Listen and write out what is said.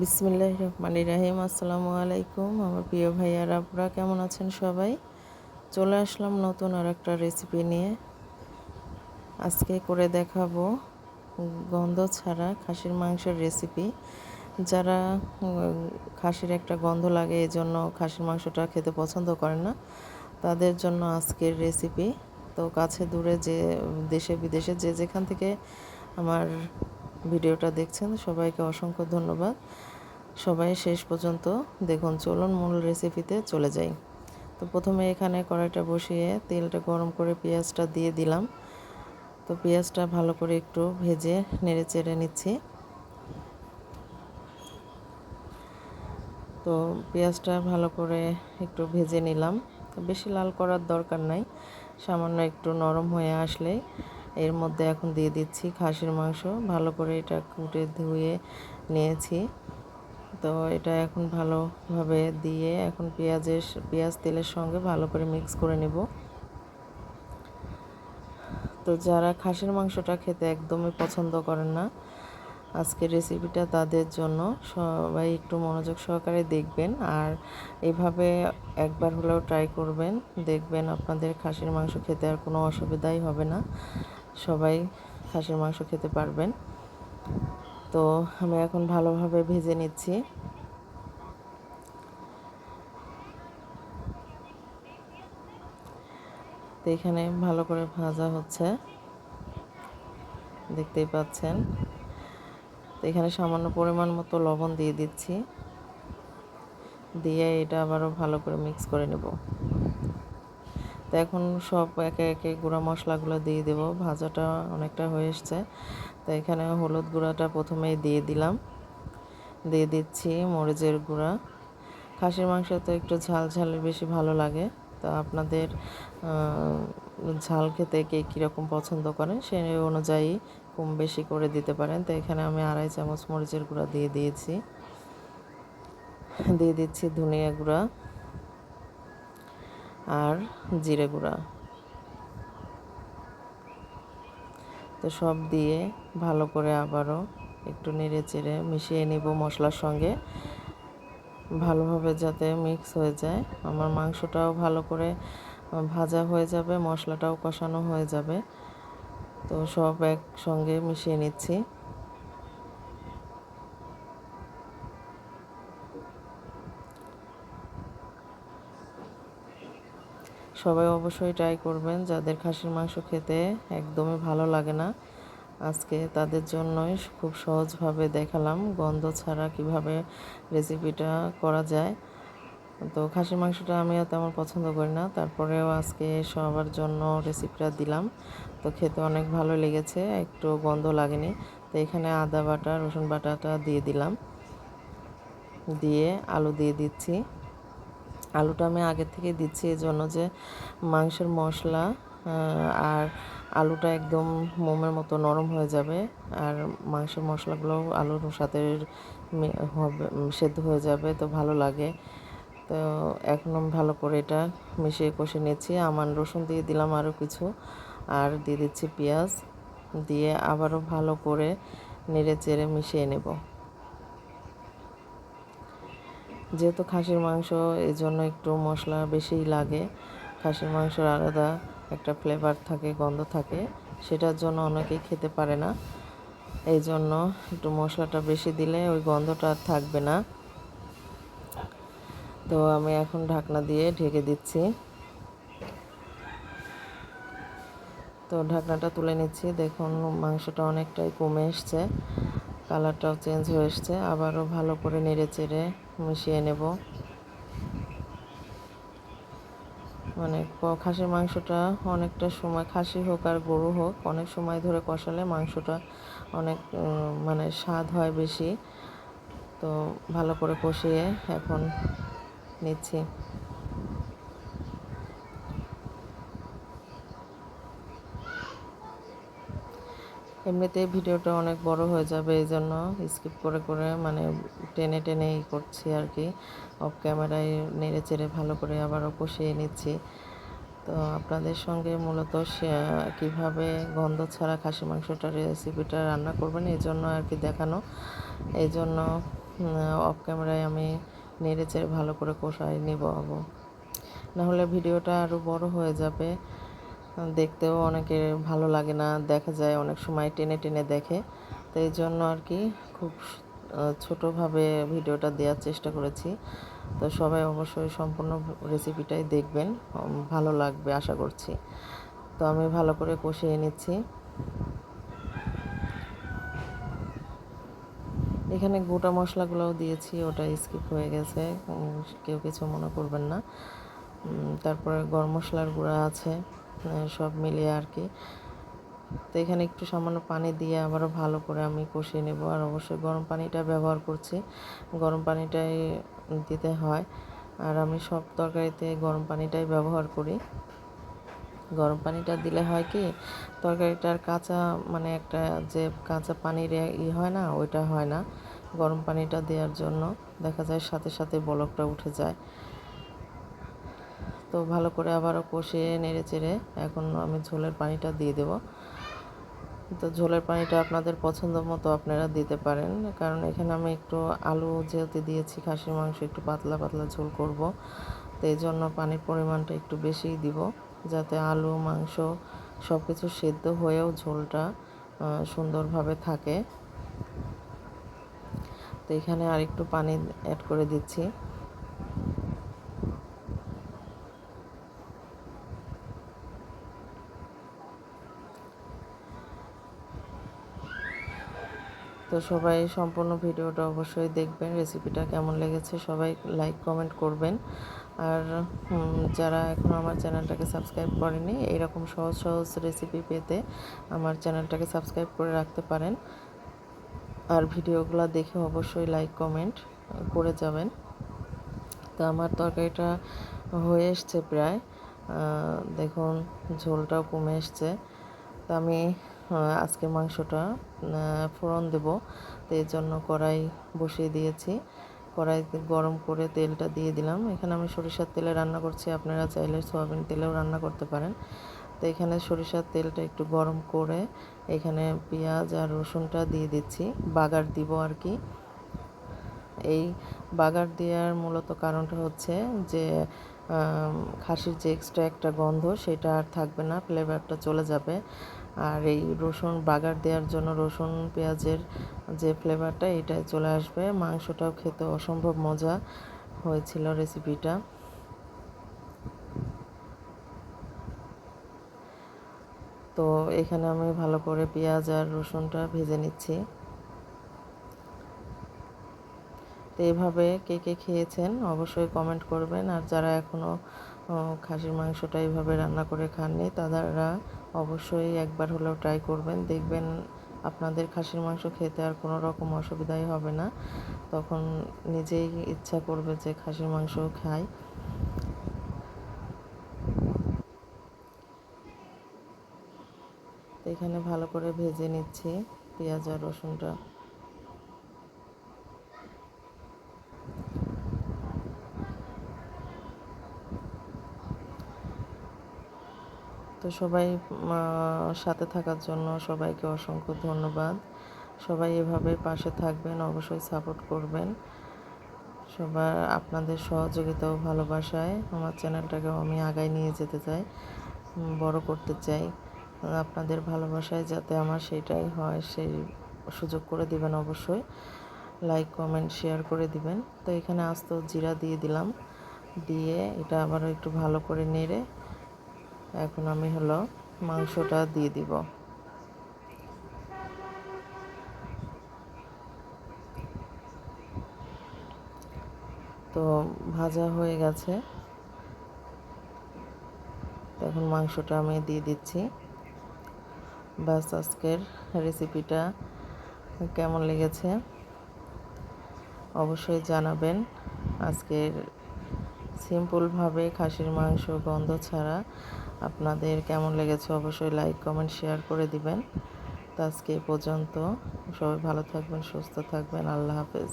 বিসমিল্লাহ রহমান রাহিম আসসালামু আলাইকুম আমার প্রিয় ভাইয়ার আপনারা কেমন আছেন সবাই? চলে আসলাম নতুন আর একটা রেসিপি নিয়ে। আজকে করে দেখাবো গন্ধ ছাড়া খাসির মাংসের রেসিপি যারা খাসির একটা গন্ধ লাগে এই জন্য খাসির মাংসটা খেতে পছন্দ করে না, তাদের জন্য আজকের রেসিপি তো কাছে দূরে যে দেশে বিদেশে যে যেখান থেকে আমার ভিডিওটা দেখছেন, সবাইকে অসংখ্য ধন্যবাদ। সবাই শেষ পর্যন্ত দেখুন, চলুন মূল রেসিপিতে চলে যাই। তো প্রথমে এখানে কড়াইটা বসিয়ে তেলটা গরম করে পেঁয়াজটা দিয়ে দিলাম। তো পেঁয়াজটা ভালো করে একটু ভেজে নেড়ে চেড়ে নিচ্ছি। তো পেঁয়াজটা ভালো করে একটু ভেজে নিলাম। বেশি লাল করার দরকার নাই, সামান্য একটু নরম হয়ে আসলে এর মধ্যে এখন দিয়ে দিচ্ছি খাসির মাংস। ভালো করে এটা কুটে ধুয়ে নিয়েছি। তো এটা এখন ভালোভাবে দিয়ে এখন পেঁয়াজের পেঁয়াজ তেলের সঙ্গে ভালো করে মিক্স করে নেব। তো যারা খাসির মাংসটা খেতে একদমই পছন্দ করেন না, আজকের রেসিপিটা তাদের জন্য সবাই একটু মনোযোগ সহকারে দেখবেন আর এভাবে একবার হলেও ট্রাই করবেন। দেখবেন আপনাদের খাসির মাংস খেতে আর কোনো অসুবিধাই হবে না। সবাই খাসির মাংস খেতে পারবেন। তো আমি এখন ভালোভাবে ভেজে নিচ্ছি। তো এখানে ভালো করে ভাজা হচ্ছে। দেখতেই পাচ্ছেন। তো এখানে সামান্য পরিমাণ মতো লবণ দিয়ে দিচ্ছি। দিয়ে এটা আবারও ভালো করে মিক্স করে নেব। তো এখন সব একে একে গুঁড়া মশলাগুলো দিয়ে দেব। ভাজাটা অনেকটা হয়ে এসছে। তো এখানে হলুদ গুঁড়াটা প্রথমেই দিয়ে দিলাম। দিয়ে দিচ্ছি মরিচের গুঁড়া। খাসির মাংস তো একটু ঝাল ঝালের বেশি ভালো লাগে। তো আপনাদের ঝাল খেতে কে কীরকম পছন্দ করেন সেই অনুযায়ী কম বেশি করে দিতে পারেন। তো এখানে আমি আড়াই চামচ মরিচের গুঁড়া দিয়ে দিয়েছি। দিয়ে দিচ্ছি ধনিয়া গুঁড়া। আর জিরে গুঁড়া। তো সব দিয়ে ভালো করে আবারও একটু নেড়ে চেড়ে মিশিয়ে নিব মশলার সঙ্গে। ভালোভাবে যাতে মিক্স হয়ে যায়। আমার মাংসটাও ভালো করে ভাজা হয়ে যাবে, মশলাটাও কষানো হয়ে যাবে। তো সব একসঙ্গে মিশিয়ে নিচ্ছি। সবাই অবশ্যই ট্রাই করবেন। যাদের খাসির মাংস খেতে একদমই ভালো লাগে না, আজকে তাদের জন্যই খুব সহজভাবে দেখালাম গন্ধ ছাড়া কীভাবে রেসিপিটা করা যায়। তো খাসির মাংসটা আমিও তেমন পছন্দ করি না, তারপরেও আজকে সবার জন্য রেসিপিটা দিলাম। তো খেতে অনেক ভালো লেগেছে, একটু গন্ধ লাগেনি। তো এখানে আদা বাটা, রসুন বাটাটা দিয়ে দিলাম। দিয়ে আলু দিয়ে দিচ্ছি। আলুটা আমি আগে থেকে দিচ্ছি, এই জন্য যে মাংসের মশলা আর আলুটা একদম মোমের মতো নরম হয়ে যাবে, আর মাংসের মশলাগুলো আলুর সাথে হবে সেদ্ধ হয়ে যাবে, তো ভালো লাগে। তো একদম ভালো করে এটা মিশিয়ে কষে নিচ্ছি আমার রসুন দিয়ে দিলাম আরও কিছু, আর দিয়ে দিচ্ছি পেঁয়াজ, দিয়ে আবারও ভালো করে নেড়ে চেড়ে মিশিয়ে নেব। যেহেতু খাসির মাংস এই জন্য একটু মশলা বেশিই লাগে। খাসির মাংসর আলাদা একটা ফ্লেভার থাকে, গন্ধ থাকে, সেটার জন্য অনেকেই খেতে পারে না। এই জন্য একটু মশলাটা বেশি দিলে ওই গন্ধটা আর থাকবে না। তো আমি এখন ঢাকনা দিয়ে ঢেকে দিচ্ছি। তো ঢাকনাটা তুলে নিচ্ছি। দেখুন, মাংসটা অনেকটাই কমে এসছে। কালারটাও চেঞ্জ হয়ে এসছে। আবারও ভালো করে নেড়ে চেড়ে মিশিয়ে নেব। মানে খাসির মাংসটা অনেকটা সময়, খাসি হোক আর গরু হোক, অনেক সময় ধরে কষালে মাংসটা অনেক মানে স্বাদ হয় বেশি। তো ভালো করে কষিয়ে এখন নিচ্ছি। এমনিতে ভিডিওটা অনেক বড় হয়ে যাবে, এই জন্য স্কিপ করে করে মানে টেনে টেনে ই করছি আর কি। অফ ক্যামেরায় নেড়ে চেড়ে ভালো করে আবারও কষিয়ে নিচ্ছি। তো আপনাদের সঙ্গে মূলত কীভাবে গন্ধ ছাড়া খাসি মাংসটা রেসিপিটা রান্না করবেন এই জন্য আর কি দেখানো। এই জন্য অফ ক্যামেরায় আমি নেড়ে চেড়ে ভালো করে কষাই নিব নাহলে ভিডিওটা আরও বড় হয়ে যাবে। দেখতেও অনেকে ভালো লাগে না, দেখা যায় অনেক সময় টেনে টেনে দেখে। তো এই জন্য আর কি খুব ছোটোভাবে ভিডিওটা দেওয়ার চেষ্টা করেছি। তো সবাই অবশ্যই সম্পূর্ণ রেসিপিটাই দেখবেন ভালো লাগবে আশা করছি। তো আমি ভালো করে কষিয়ে নিচ্ছি। এখানে গোটা মশলাগুলোও দিয়েছি, ওটা স্কিপ হয়ে গেছে কেউ কিছু মনে করবেন না। তারপরে গরম মশলার গুঁড়া আছে। সব মিলিয়ে আর কি। তো এখানে একটু সামান্য পানি দিয়ে আবারও ভালো করে আমি কষিয়ে নেব। আর অবশ্যই গরম পানিটা ব্যবহার করছি। গরম পানিটাই দিতে হয়। আর আমি সব তরকারিতে গরম পানিটাই ব্যবহার করি। গরম পানিটা দিলে হয় কি, তরকারিটার কাঁচা মানে একটা যে কাঁচা পানির ই হয় না, ওইটা হয় না। গরম পানিটা দেওয়ার জন্য দেখা যায় সাথে সাথে বলকটা উঠে যায়। তো ভালো করে আবারও কষিয়ে নেড়ে চেড়ে এখন আমি ঝোলের পানিটা দিয়ে দেব। তো ঝোলের পানিটা আপনাদের পছন্দ মতো আপনারা দিতে পারেন, কারণ এখানে আমি একটু আলু যেহেতু দিয়েছি, খাসির মাংস একটু পাতলা পাতলা ঝোল করব। তো এই জন্য পানির পরিমাণটা একটু বেশিই দিব, যাতে আলু, মাংস সব কিছু সেদ্ধ হয়েও ঝোলটা সুন্দরভাবে থাকে। তো এখানে আর একটু পানি অ্যাড করে দিচ্ছি। তো সবাই সম্পূর্ণ ভিডিওটা অবশ্যই দেখবেন রেসিপিটা কেমন লেগেছে সবাই লাইক কমেন্ট করবেন। আর যারা এখনও আমার চ্যানেলটাকে সাবস্ক্রাইব করেনি এইরকম সহজ সহজ রেসিপি পেতে আমার চ্যানেলটাকে সাবস্ক্রাইব করে রাখতে পারেন। আর ভিডিওগুলো দেখে অবশ্যই লাইক কমেন্ট করে যাবেন। তো আমার তরকারিটা হয়ে এসছে প্রায়। দেখুন, ঝোলটাও কমে এসছে। তো আমি আজকে মাংসটা ফোড়ন দেব। তো এর জন্য কড়াই বসিয়ে দিয়েছি। কড়াই গরম করে তেলটা দিয়ে দিলাম। এখানে আমি সরিষার তেলে রান্না করছি। আপনারা চাইলে সয়াবিন তেলেও রান্না করতে পারেন। তো এখানে সরিষার তেলটা একটু গরম করে এখানে পেঁয়াজ আর রসুনটা দিয়ে দিচ্ছি। বাগার দিব আর কি। এই বাগার দেওয়ার মূলত কারণটা হচ্ছে যে খাসির যে এক্সট্রা একটা গন্ধ, সেটা আর থাকবে না ফ্লেভারটা চলে যাবে। আর এই রসুন বাগার দেওয়ার জন্য রসুন, পেঁয়াজের যে ফ্লেভারটা এটাই চলে আসবে। মাংসটাও খেতে অসম্ভব মজা হয়েছিল রেসিপিটা তো এখানে আমি ভালো করে পেঁয়াজ আর রসুনটা ভেজে নিচ্ছি। তো এভাবে কে কে খেয়েছেন অবশ্যই কমেন্ট করবেন। আর যারা এখনও খাসির মাংসটা এইভাবে রান্না করে খাননি, তারা অবশ্যই একবার হলেও ট্রাই করবেন। দেখবেন আপনাদের খাসির মাংস খেতে আর কোনো রকম অসুবিধাই হবে না। তখন নিজেই ইচ্ছা করবে যে খাসির মাংস খাই। এখানে ভালো করে ভেজে নিচ্ছি। পেঁয়াজ আর রসুনটা তো সবাই সাথে থাকার জন্য সবাইকে অসংখ্য ধন্যবাদ। সবাই এভাবে পাশে থাকবেন, অবশ্যই সাপোর্ট করবেন। সবার আপনাদের সহযোগিতা ও ভালোবাসায় আমার চ্যানেলটাকেও আমি আগায় নিয়ে যেতে চাই, বড় করতে চাই। আপনাদের ভালোবাসায় যাতে আমার সেটাই হয়, সেই সুযোগ করে দিবেন অবশ্যই। লাইক কমেন্ট শেয়ার করে দিবেন। তো এখানে আস্ত জিরা দিয়ে দিলাম। দিয়ে এটা আবারও একটু ভালো করে নেড়ে এখন আমি হলো মাংসটা দিয়ে দিব। তো ভাজা হয়ে গেছে। এখন মাংসটা আমি দিয়ে দিচ্ছি। বাস আজকের রেসিপিটা কেমন লেগেছে অবশ্যই জানাবেন। আজকের সিম্পলভাবে খাসির মাংস গন্ধ ছাড়া আপনাদের কেমন লেগেছে অবশ্যই লাইক কমেন্ট শেয়ার করে দিবেন। তো আজকে পর্যন্ত। সবাই ভালো থাকবেন, সুস্থ থাকবেন। আল্লাহ হাফেজ।